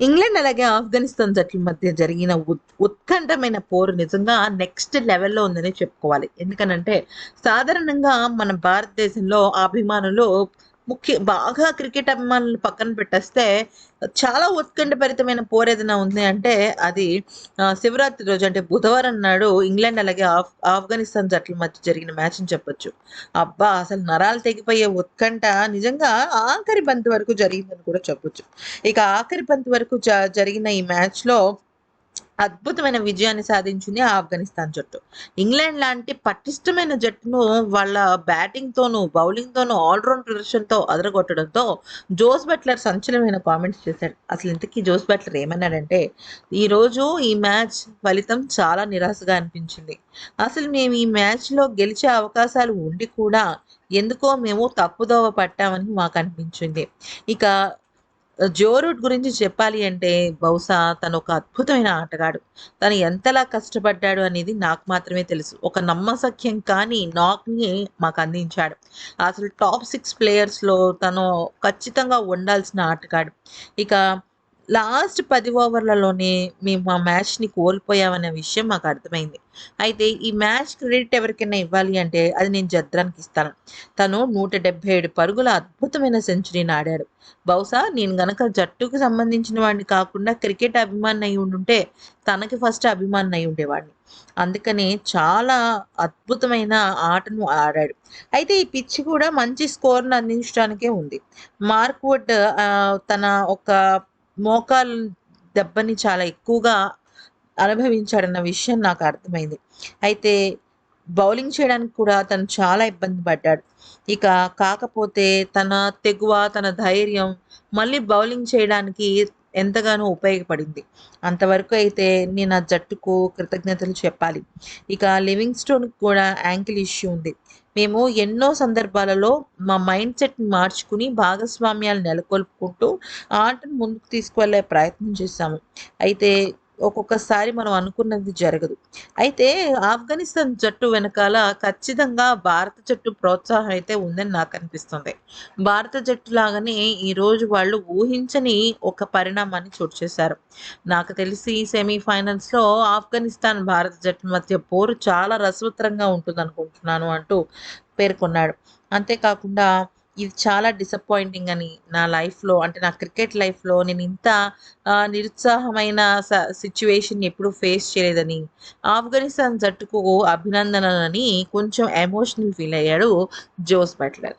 England అలాగే ఆఫ్ఘనిస్తాన్ జట్ల మధ్య జరిగిన ఉత్కంఠమైన పోరు నిజంగా నెక్స్ట్ లెవెల్లో ఉందని చెప్పుకోవాలి. ఎందుకనంటే సాధారణంగా మన భారతదేశంలో అభిమానులు ముఖ్య బాగా క్రికెట్ అభిమానులు పక్కన పెట్టేస్తే చాలా ఉత్కంఠభరితమైన పోరు ఏదైనా ఉంది అంటే అది శివరాత్రి రోజు అంటే బుధవారం నాడు ఇంగ్లాండ్ అలాగే ఆఫ్ ఆఫ్ఘనిస్తాన్ జట్ల మధ్య జరిగిన మ్యాచ్ అని చెప్పొచ్చు. అబ్బా అసలు నరాలు తెగిపోయే ఉత్కంఠ నిజంగా ఆఖరి బంతి వరకు జరిగిందని కూడా చెప్పొచ్చు. ఇక ఆఖరి బంతి వరకు జ- జరిగిన ఈ మ్యాచ్లో అద్భుతమైన విజయాన్ని సాధించింది ఆఫ్ఘనిస్తాన్ జట్టు. ఇంగ్లాండ్ లాంటి పటిష్టమైన జట్టును వాళ్ళ బ్యాటింగ్తోనూ బౌలింగ్తోనూ ఆల్రౌండ్ ప్రదర్శనతో అదరగొట్టడంతో జోస్ బట్లర్ సంచలనమైన కామెంట్స్ చేశాడు. అసలు ఇంతకీ జోస్ బట్లర్ ఏమన్నాడంటే ఈరోజు ఈ మ్యాచ్ ఫలితం చాలా నిరాశగా అనిపించింది. అసలు మేము ఈ మ్యాచ్లో గెలిచే అవకాశాలు ఉండి కూడా ఎందుకో మేము తప్పుదోవ పట్టామని మాకు అనిపించింది ఇక జో రూట్ గురించి చెప్పాలి అంటే బహుశా తను ఒక అద్భుతమైన ఆటగాడు. తను ఎంతలా కష్టపడ్డాడు అనేది నాకు మాత్రమే తెలుసు. ఒక నమ్మసఖ్యం కానీ నాక్ని మాకు అందించాడు. అసలు టాప్ సిక్స్ ప్లేయర్స్లో తను ఖచ్చితంగా ఉండాల్సిన ఆటగాడు. ఇక లాస్ట్ పది ఓవర్లలోనే మేము ఆ మ్యాచ్ని కోల్పోయామనే విషయం మాకు అర్థమైంది. అయితే ఈ మ్యాచ్ క్రెడిట్ ఎవరికైనా ఇవ్వాలి అంటే అది నేను జద్రానికి ఇస్తాను. తను నూట డెబ్బై ఏడు పరుగుల అద్భుతమైన సెంచరీని ఆడాడు. బహుశా నేను గనక జట్టుకు సంబంధించిన వాడిని కాకుండా క్రికెట్ అభిమాని అయి ఉండుంటే తనకి ఫస్ట్ అభిమాని అయి ఉండేవాడిని. అందుకనే చాలా అద్భుతమైన ఆటను ఆడాడు. అయితే ఈ పిచ్ కూడా మంచి స్కోర్ను అందించడానికే ఉంది. మార్క్ వుడ్ తన ఒక మోకాలు దెబ్బని చాలా ఎక్కువగా అనుభవించాడన్న విషయం నాకు అర్థమైంది. అయితే బౌలింగ్ చేయడానికి కూడా తను చాలా ఇబ్బంది పడ్డాడు. ఇక కాకపోతే తన తెగువ తన ధైర్యం మళ్ళీ బౌలింగ్ చేయడానికి ఎంతగానో ఉపయోగపడింది. అంతవరకు అయితే నేను ఆ జట్టుకు కృతజ్ఞతలు చెప్పాలి. ఇక లివింగ్ స్టోన్కి కూడా యాంకిల్ ఇష్యూ ఉంది. మేము ఎన్నో సందర్భాలలో మా మైండ్ సెట్ని మార్చుకుని భాగస్వామ్యాలు నెలకొల్పుకుంటూ ఆటను ముందుకు తీసుకువెళ్ళే ప్రయత్నం చేశాము. అయితే ఒక్కొక్కసారి మనం అనుకున్నది జరగదు. అయితే ఆఫ్ఘనిస్తాన్ జట్టు వెనకాల ఖచ్చితంగా భారత జట్టు ప్రోత్సాహం అయితే ఉందని నాకు అనిపిస్తుంది. భారత జట్టు లాగానే ఈరోజు వాళ్ళు ఊహించని ఒక పరిణామాన్ని చోటు చేశారు. నాకు తెలిసి సెమీఫైనల్స్లో ఆఫ్ఘనిస్తాన్ భారత జట్టు మధ్య పోరు చాలా రసవత్తరంగా ఉంటుంది అనుకుంటున్నాను అంటూ పేర్కొన్నాడు. అంతేకాకుండా ఇది చాలా డిసప్పాయింటింగ్ అని నా లైఫ్లో అంటే నా క్రికెట్ లైఫ్లో నేను ఇంత ఆ, నిరుత్సాహమైన సిచ్యువేషన్ ఎప్పుడూ ఫేస్ చేయలేదని ఆఫ్ఘనిస్తాన్ జట్టుకు అభినందనలని కొంచెం ఎమోషనల్ ఫీల్ అయ్యాడు జోస్ బట్లర్.